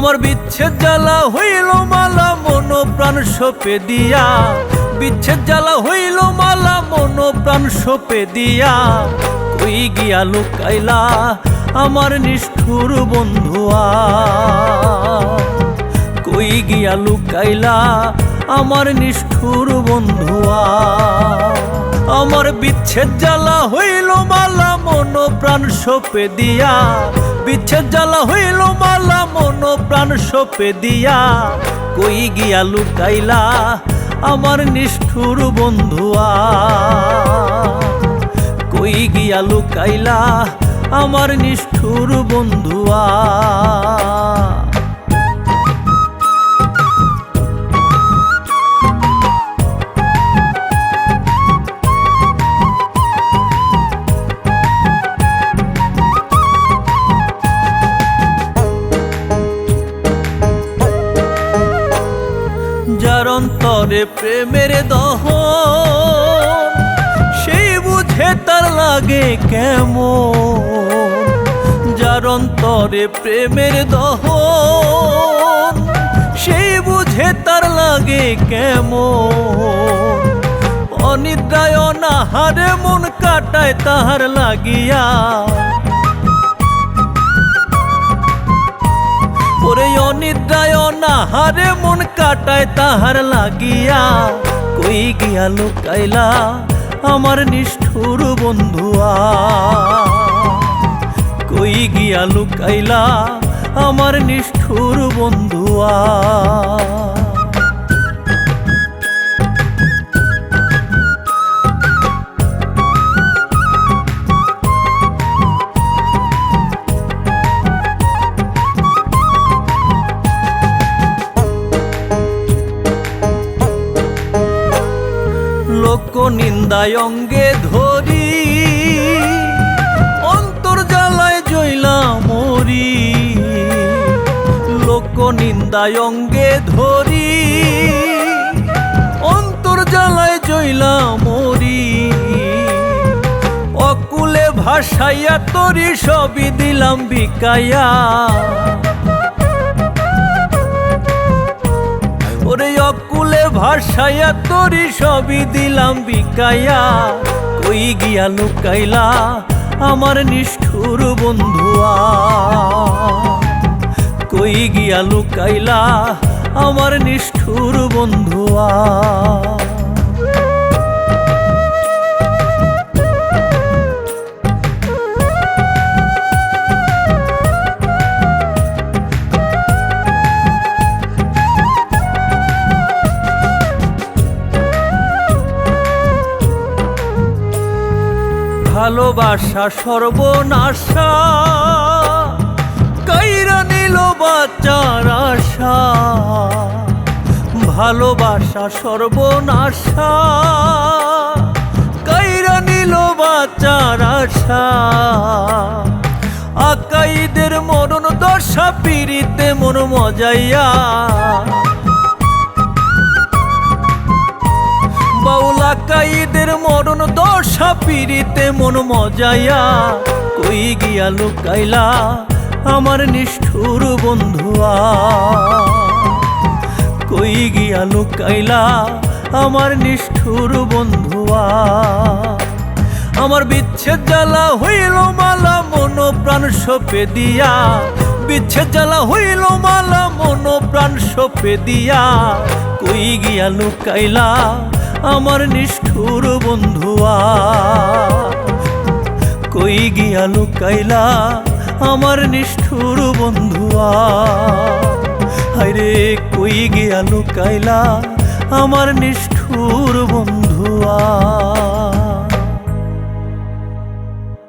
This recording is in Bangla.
আমার বিচ্ছেদ জ্বালা হইল মালা, মন প্রাণ সোপে দিয়া। বিচ্ছেদ জ্বালা হইল মালা, মন প্রাণ সোপে দিয়া। কই গিয়া লুকাইলা আমার নিষ্ঠুর বন্ধুয়া? কই গিয়া লুকাইলা আমার নিষ্ঠুর বন্ধুয়া? আমার বিচ্ছেদ জ্বালা হইল মালা, মন প্রাণ সোপে দিয়া। বিচ্ছেদ জ্বালা হইল মালা, মন প্রাণ সপে দিয়া। কই গিয়া লুকাইলা আমার নিষ্ঠুর বন্ধুয়া? কই গিয়া লুকাইলা আমার নিষ্ঠুর বন্ধুয়া? অন্তরে প্রেমের দহ। সেই বুঝে তার লাগে কেমন। যার অন্তরে প্রেমের দহ সেই বুঝে তার লাগে কেমন। অনিদ্রায় অনাহারে মন কাটায় তাহার লাগিয়া। ওরে অনিদ্রায় অনাহারে মন কাটায় তাহার লাগিয়া, কই গিয়া লুকাইলা আমার নিষ্ঠুর বন্ধুয়া? কই গিয়া লুকাইলা আমার নিষ্ঠুর বন্ধুয়া? নিন্দায় অঙ্গে ধরি। অন্তর জ্বালায় জইলা মরি। লোক নিন্দায় অঙ্গে ধরি। অন্তর জ্বালায় জইলা মরি। অকুলে ভাসাইয়া তরি সবই দিলাম বিকাইয়া ভাসাইয়া তোরি সবই দিলাম বিকাইয়া কই গিয়া লুকাইলা আমার নিষ্ঠুর বন্ধুয়া। কই গিয়া লুকাইলা আমার নিষ্ঠুর বন্ধুয়া। ভালোবাসা সর্বনাশা। কাইরা নিল বাচ্চার আশা। ভালোবাসা সর্বনাশা। কাইরা নিল বাচ্চার আশা। আকাইদের মরণ দশা, পিড়িতে মন মজাইয়া। পিড়িতে মন মজাইয়া কই গিয়া লুকাইলা আমার নিষ্ঠুর বন্ধুয়া? কই গিয়া লুকাইলা আমার নিষ্ঠুর বন্ধুয়া? আমার বিচ্ছেদ জ্বালা হইল মালা, মন প্রাণ সোপে দিয়া। বিচ্ছেদ জ্বালা হইল মালা, মন প্রাণ সোপে দিয়া। কই গিয়া লুকাইলা আমার নিষ্ঠুর বন্ধুয়া? কই কাইলা আমার নিষ্ঠুর বন্ধুয়া। হাইরে কই গিয়া লুকাইলা আমার নিষ্ঠুর বন্ধুয়া।